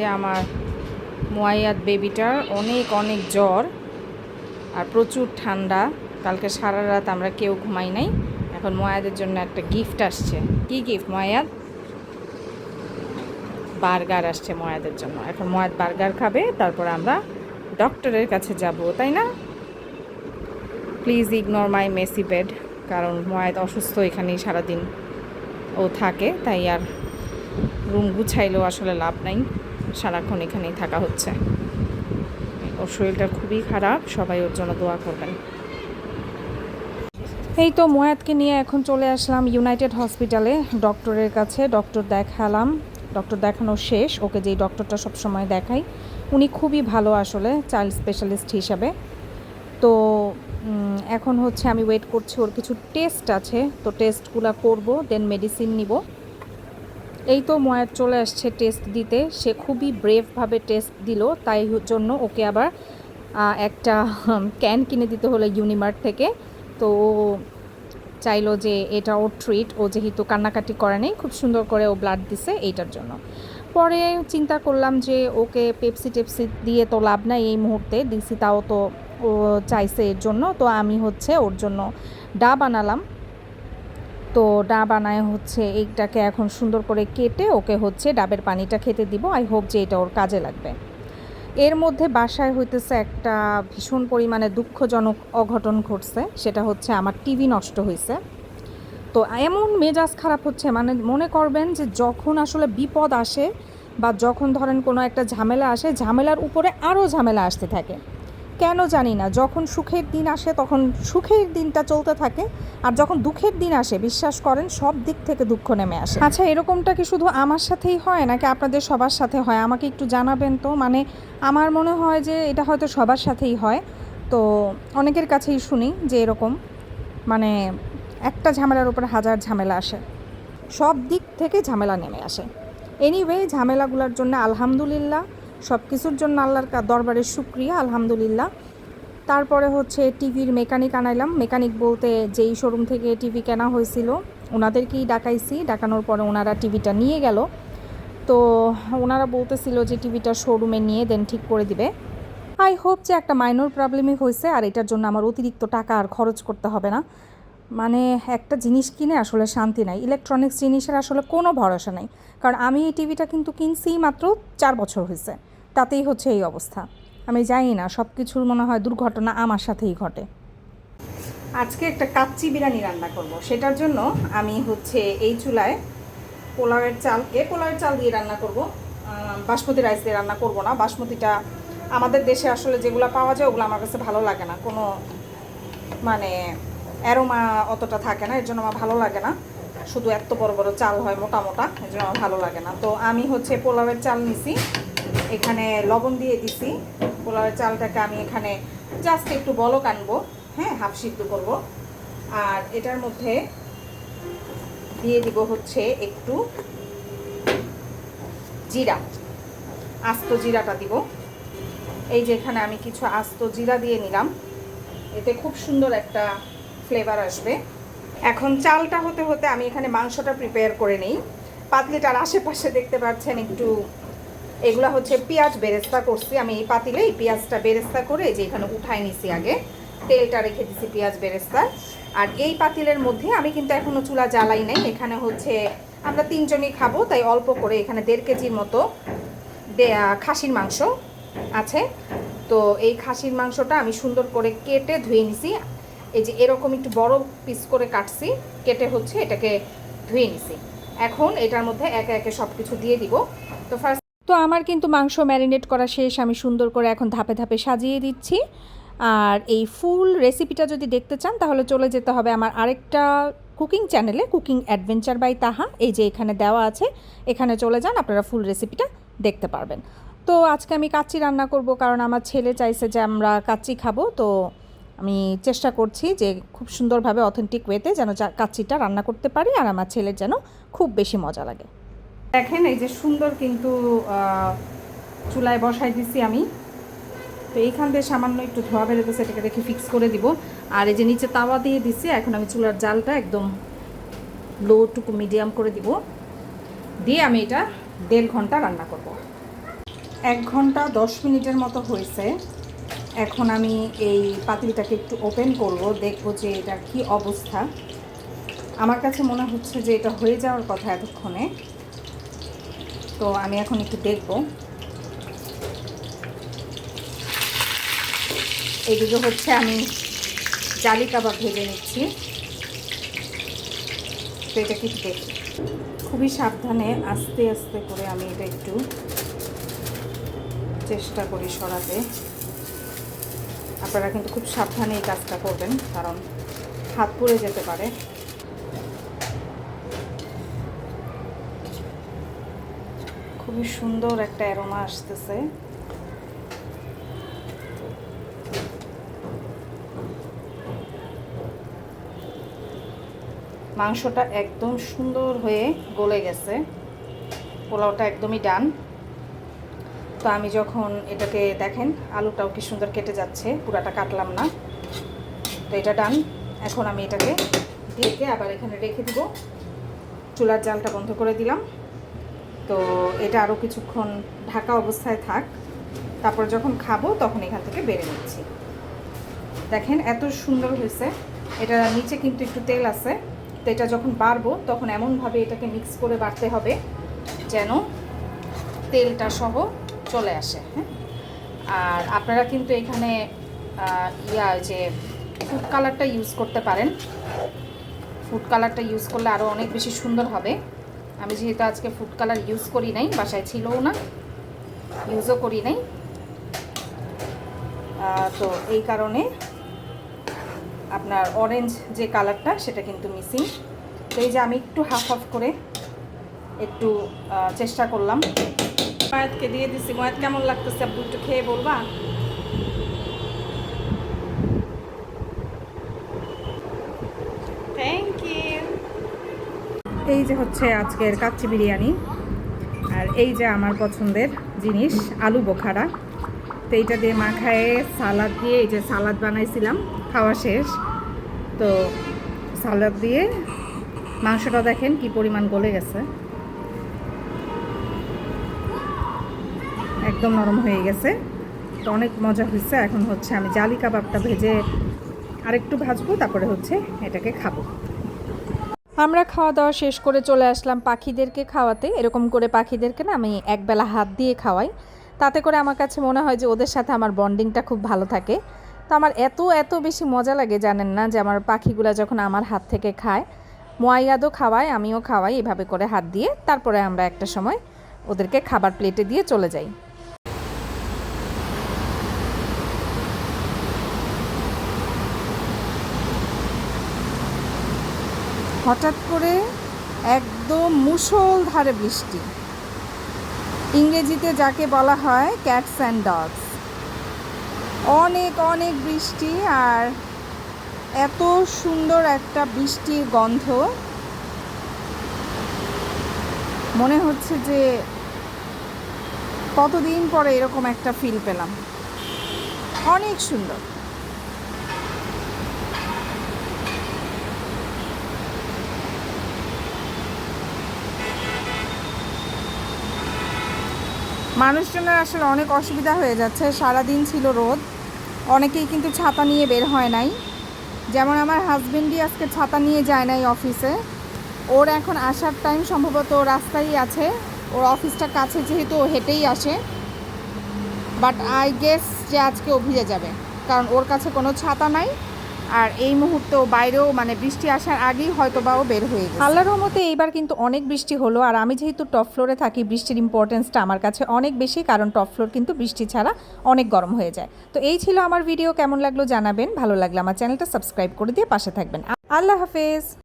যে আমার মোয়াইয়াত বেবিটার অনেক অনেক জ্বর আর প্রচুর ঠান্ডা। কালকে সারা রাত আমরা কেউ ঘুমাই নাই। এখন ময়াদের জন্য একটা গিফট আসছে। কি গিফট ময়াদ বার্গার আসছে ময়াদের জন্য। এখন ময়াদ বার্গার খাবে, তারপর আমরা ডক্টরের কাছে যাব, তাই না? Please ignore my messy bed কারণ ময়াদ অসুস্থ এখানেই সারাদিন ও থাকে, তাই আর রুম গুছাইলেও আসলে লাভ নাই। সারাক্ষণ এখানেই থাকা হচ্ছে। ওর শরীরটা খুবই খারাপ, সবাই ওর জন্য দোয়া করবেন। এই তো মোয়াদকে নিয়ে এখন চলে আসলাম ইউনাইটেড হসপিটালে। ডক্টরের কাছে ডক্টর দেখালাম। ডক্টর দেখানো শেষ, ওকে যেই ডক্টরটা সবসময় দেখাই, উনি খুবই ভালো আসলে, চাইল্ড স্পেশালিস্ট হিসাবে। তো এখন হচ্ছে আমি ওয়েট করছি, ওর কিছু টেস্ট আছে, তো টেস্টগুলো করব, দেন মেডিসিন নিব। এই তো ময়ার চলে আসছে টেস্ট দিতে। সে খুবই ব্রেভভাবে টেস্ট দিল, তাই জন্য ওকে আবার একটা ক্যান কিনে দিতে হলো ইউনিমার্ট থেকে। তো চাইলো যে এটা ওর ট্রিট ও যেহেতু কান্নাকাটি করে নেই, খুব সুন্দর করে ও ব্লাড দিছে এইটার জন্য। পরে চিন্তা করলাম যে ওকে পেপসি টেপসি দিয়ে তো লাভ নাই এই মুহূর্তে, দিছি, তাও তো ও চাইছে এর জন্য। তো আমি হচ্ছে ওর জন্য ডা বানালাম। তো ডা বানায় হচ্ছে এইটাকে এখন সুন্দর করে কেটে ওকে হচ্ছে ডাবের পানিটা খেতে দিব। আই হোপ যে এটা ওর কাজে লাগবে। এর মধ্যে বাসায় হইতেছে একটা ভীষণ পরিমাণে দুঃখজনক অঘটন ঘটছে। সেটা হচ্ছে আমার টিভি নষ্ট হয়েছে তো এমন মেজাজ খারাপ হচ্ছে মানে মনে করবেন যে যখন আসলে বিপদ আসে বা যখন ধরেন কোনো একটা ঝামেলা আসে, ঝামেলার উপরে আরও ঝামেলা আসতে থাকে। কেন জানি না, যখন সুখের দিন আসে তখন সুখের দিনটা চলতে থাকে আর যখন দুঃখের দিন আসে, বিশ্বাস করেন সব দিক থেকে দুঃখ নেমে আসে। আচ্ছা এরকমটা কি শুধু আমার সাথেই হয় নাকি আপনাদের সবার সাথে হয়? আমাকে একটু জানাবেন তো? মানে আমার মনে হয় যে এটা হয়তো সবার সাথেই হয়। তো অনেকের কাছেই শুনি যে এরকম মানে একটা ঝামেলার উপরে হাজার ঝামেলা আসে। সব দিক থেকে ঝামেলা নেমে আসে। এনিওয়ে ঝামেলাগুলোর জন্য আলহামদুলিল্লাহ সব কিছুর জন্য আল্লাহর দরবারে শুক্রিয়া, আলহামদুলিল্লাহ। তারপরে হচ্ছে টিভির মেকানিক আনাইলাম। মেকানিক বলতে যেই শোরুম থেকে টিভি কেনা হয়েছিল, ওনাদেরকেই ডাকাইছি। ডাকানোর পরে ওনারা টিভিটা নিয়ে গেল। তো ওনারা বলতেছিল যে টিভিটা শোরুমে নিয়ে দেন, ঠিক করে দিবে। আই হোপ যে একটা মাইনর প্রবলেমই হয়েছে, আর এটার জন্য আমার অতিরিক্ত টাকা আর খরচ করতে হবে না। মানে একটা জিনিস কিনে আসলে শান্তি নাই। ইলেকট্রনিক্স জিনিসের আসলে কোনো ভরসা নাই। কারণ আমি এই টিভিটা কিন্তু কিনছি মাত্র চার বছর হয়েছে। তাতেই হচ্ছে এই অবস্থা। আমি জানি না সব কিছুর মনে হয় দুর্ঘটনা আমার সাথেই ঘটে। আজকে একটা কাচ্চি বিরিয়ানি রান্না করব। সেটার জন্য আমি হচ্ছে এই চুলায় পোলাওয়ের চালকে, পোলাওয়ের চাল দিয়ে রান্না করব। বাসমতি রাইস দিয়ে রান্না করব না। বাসমতিটা আমাদের দেশে আসলে যেগুলো পাওয়া যায়, ওগুলো আমার কাছে ভালো লাগে না। কোনো মানে অ্যারোমা অতটা থাকে না, এর জন্য আমার ভালো লাগে না। শুধু এত বড় বড় চাল হয় মোটা মোটা, এর জন্য আমার ভালো লাগে না। তো আমি হচ্ছে পোলাওয়ের চাল নিছি। এখানে লবণ দিয়ে দিছি। পোলাওয়ের চালটাকে আমি এখানে জাস্ট একটু বলক আনব। হ্যাঁ হাফ সিদ্ধ করব। আর এটার মধ্যে দিয়ে দিব হচ্ছে একটু জিরা। আস্ত জিরাটা দিব। এই যে এখানে আমি কিছু আস্ত জিরা দিয়ে নিলাম। এতে খুব সুন্দর একটা ফ্লেভার আসবে। এখন চালটা হতে হতে আমি এখানে মাংসটা প্রিপেয়ার করে নিই। পাতলিটার আশেপাশে দেখতে পাচ্ছেন একটু এগুলা হচ্ছে পেঁয়াজ বেরেস্তা করছি। আমি এই পাতিলে এই পেঁয়াজটা বেরেস্তা করে যে এখানে উঠাই নিছি আগে। তেলটা রেখে দিছি পেঁয়াজ বেরেস্তা। আর এই পাতিলের মধ্যে আমি কিন্তু এখনও চুলা জ্বালাই নাই। এখানে হচ্ছে আমরা তিনজনই খাব, তাই অল্প করে এখানে দেড় কেজির মতো খাসির মাংস আছে। তো এই খাসির মাংসটা আমি সুন্দর করে কেটে ধুয়ে নিছি। এই যে এরকম একটু বড় পিস করে কাটছি, কেটে হচ্ছে এটাকে ধুয়ে নিছি। এখন এটার মধ্যে একে একে সব কিছু দিয়ে দিব। তো ফার্স্ট তো আমার কিন্তু মাংস ম্যারিনেট করা শেষ, আমি সুন্দর করে এখন ধাপে ধাপে সাজিয়ে দিচ্ছি। আর এই ফুল রেসিপিটা যদি দেখতে চান, তাহলে চলে যেতে হবে আমার আরেকটা কুকিং চ্যানেলে, কুকিং অ্যাডভেঞ্চার বাই তাহা। এই যে এখানে দেওয়া আছে, এখানে চলে যান, আপনারা ফুল রেসিপিটা দেখতে পারবেন। তো আজকে আমি কাচ্চি রান্না করব, কারণ আমার ছেলে চাইছে যে আমরা কাচ্চি খাব। তো আমি চেষ্টা করছি যে খুব সুন্দরভাবে অথেন্টিক ওয়েতে যেন কাচ্চিটা রান্না করতে পারি, আর আমার ছেলের যেন খুব বেশি মজা লাগে। দেখেন, এই যে সুন্দর কিন্তু চুলায় বসাই দিছি আমি। তো এইখান দিয়ে সামান্য একটু ধোয়া বেরোতেছে, এটাকে রেখে ফিক্স করে দিব। আর এই যে নিচে তাওয়া দিয়ে দিছি, এখন আমি চুলার জালটা একদম লো টুকু মিডিয়াম করে দিব। দিয়ে আমি এটা দেড় ঘণ্টা রান্না করব। এক ঘণ্টা দশ মিনিটের মতো হয়েছে। এখন আমি এই পাতিলটাকে একটু ওপেন করব, দেখব যে এটা কি অবস্থা। আমার কাছে মনে হচ্ছে যে এটা হয়ে যাওয়ার কথা এতক্ষণে। তো আমি এখন একটু দেখব। এইদিকে হচ্ছে আমি জালি কাবাব ভেজে নিচ্ছি। তো এটা কি দেখি। খুবই সাবধানে আস্তে আস্তে করে আমি এটা একটু চেষ্টা করি সরাতে। আপনারা কিন্তু খুব সাবধানে এই কাজটা করবেন, কারণ হাত পড়ে যেতে পারে। খুবই সুন্দর একটা অ্যারোমা আসতেছে। মাংসটা একদম সুন্দর হয়ে গলে গেছে। পোলাওটা একদমই ডান। তো আমি যখন এটাকে দেখেন, আলুটাও কি সুন্দর কেটে যাচ্ছে, পুরাটা কাটলাম না। তো এটা ডান। এখন আমি এটাকে ঢেকে আবার এখানে রেখে দিব। চুলার জালটা বন্ধ করে দিলাম। তো এটা আরও কিছুক্ষণ ঢাকা অবস্থায় থাক। তারপর যখন খাব তখন এখান থেকে বেড়ে নিচ্ছি। দেখেন এত সুন্দর হয়েছে। এটা নিচে কিন্তু একটু তেল আছে। তো এটা যখন বাড়বো তখন এমনভাবে এটাকে মিক্স করে বাড়তে হবে যেন তেলটা সহ চলে আসে হ্যাঁ? আর আপনারা কিন্তু এখানে ইয়া যে ফুড কালারটা ইউজ করতে পারেন। ফুড কালারটা ইউজ করলে আরও অনেক বেশি সুন্দর হবে। আমি যেহেতু আজকে ফুড কালার ইউজ করি নাই, বাসায় ছিলও না ইউজও করি নাই। তো এই কারণে আপনার অরেঞ্জ যে কালারটা সেটা কিন্তু মিসিং তো এই যে আমি একটু হাফ হাফ করে একটু চেষ্টা করলাম। দিয়ে দিছি। ময়াত কেমন লাগতেছে? আব্বু একটু খেয়ে বলবা? এই যে হচ্ছে আজকের কাচ্চি বিরিয়ানি আর এই যে আমার পছন্দের জিনিস, আলু বোখারা। তো এইটা দিয়ে মাখায়ে সালাদ দিয়ে, এই যে সালাদ বানাইছিলাম, খাওয়া শেষ। তো সালাদ দিয়ে মাংসটা দেখেন কি পরিমাণ গলে গেছে। একদম নরম হয়ে গেছে। তো অনেক মজা হয়েছে। এখন হচ্ছে আমি জালি কাবাবটা ভেজে আরেকটু ভাজবো, তারপরে হচ্ছে এটাকে খাব। আমরা খাওয়া দাওয়া শেষ করে চলে আসলাম পাখিদেরকে খাওয়াতে। এরকম করে পাখিদেরকে না আমি একবেলা হাত দিয়ে খাওয়াই। তাতে করে আমার কাছে মনে হয় যে ওদের সাথে আমার বন্ডিংটা খুব ভালো থাকে। তো আমার এত এত বেশি মজা লাগে জানেন না যে আমার পাখিগুলো যখন আমার হাত থেকে খায়, মোয়াইয়াদও খাওয়ায়, আমিও খাওয়াই এভাবে করে হাত দিয়ে। তারপরে আমরা একটা সময় ওদেরকে খাবার প্লেটে দিয়ে চলে যাই। হঠাৎ করে একদম মুষলধারে বৃষ্টি। ইংরেজিতে যাকে বলা হয় ক্যাটস অ্যান্ড ডগস অনেক অনেক বৃষ্টি আর এত সুন্দর একটা বৃষ্টির গন্ধ। মনে হচ্ছে যে কতদিন পরে এরকম একটা ফিল পেলাম। অনেক সুন্দর। মানুষজনের আসলে অনেক অসুবিধা হয়ে যাচ্ছে। সারাদিন ছিল রোদ। অনেকেই কিন্তু ছাতা নিয়ে বের হয় নাই। যেমন আমার হাজবেন্ডই আজকে ছাতা নিয়ে যায় নাই অফিসে। ওর এখন আসার টাইম সম্ভবত রাস্তায় আছে। ওর অফিসটা কাছে যেহেতু ও হেঁটেই আসে। বাট আই গেস যে আজকে ও ভিজে যাবে। কারণ ওর কাছে কোনো ছাতা নাই। আর এই মুহূর্তে বাইরেও মানে বৃষ্টি আসার আগেই হয়তো বাও বের হয়ে গেছে। আল্লাহর রহমতে এইবার কিন্তু অনেক বৃষ্টি হলো, আর আমি যেহেতু টপ ফ্লোরে থাকি, বৃষ্টির ইম্পর্টেন্সটা আমার কাছে অনেক বেশি, কারণ টপ ফ্লোর কিন্তু বৃষ্টি ছাড়া অনেক গরম হয়ে যায়। তো এই ছিল আমার ভিডিও কেমন লাগল জানাবেন, ভালো লাগল আমার চ্যানেলটা সাবস্ক্রাইব করে দিয়ে পাশে থাকবেন। আল্লাহ হাফেজ।